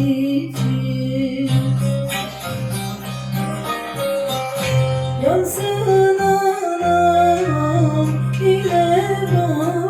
bitir Yansın anam ile bana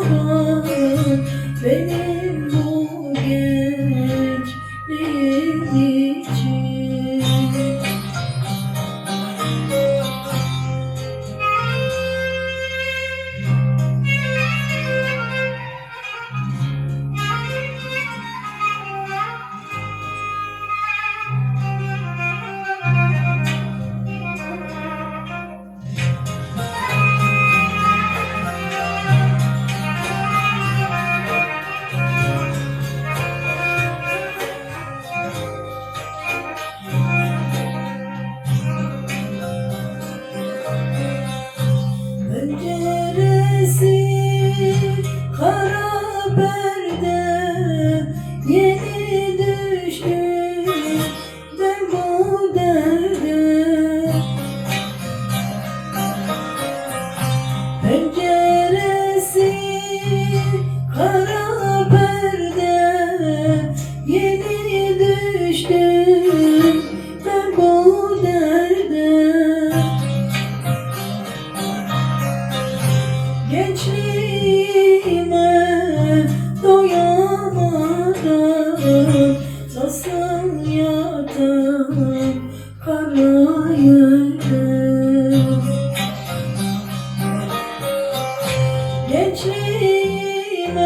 Gençliğime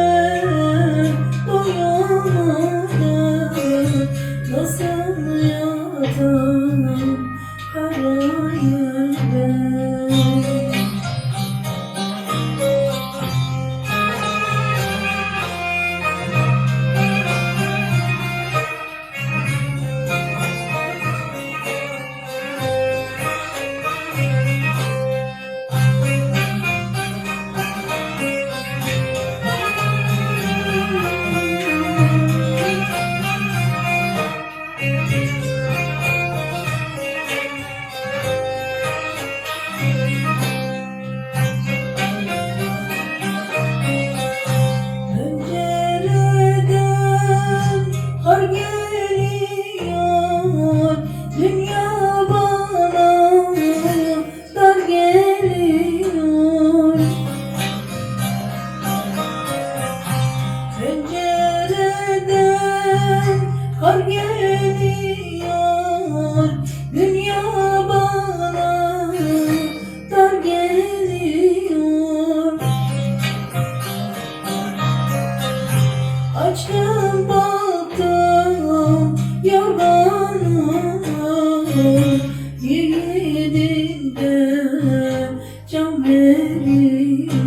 doyamadım Nasıl yatağım karaya Har geliyor dünya bana Dar geliyor. Açtım baktım yorganıma Yiğidinde can veriyor.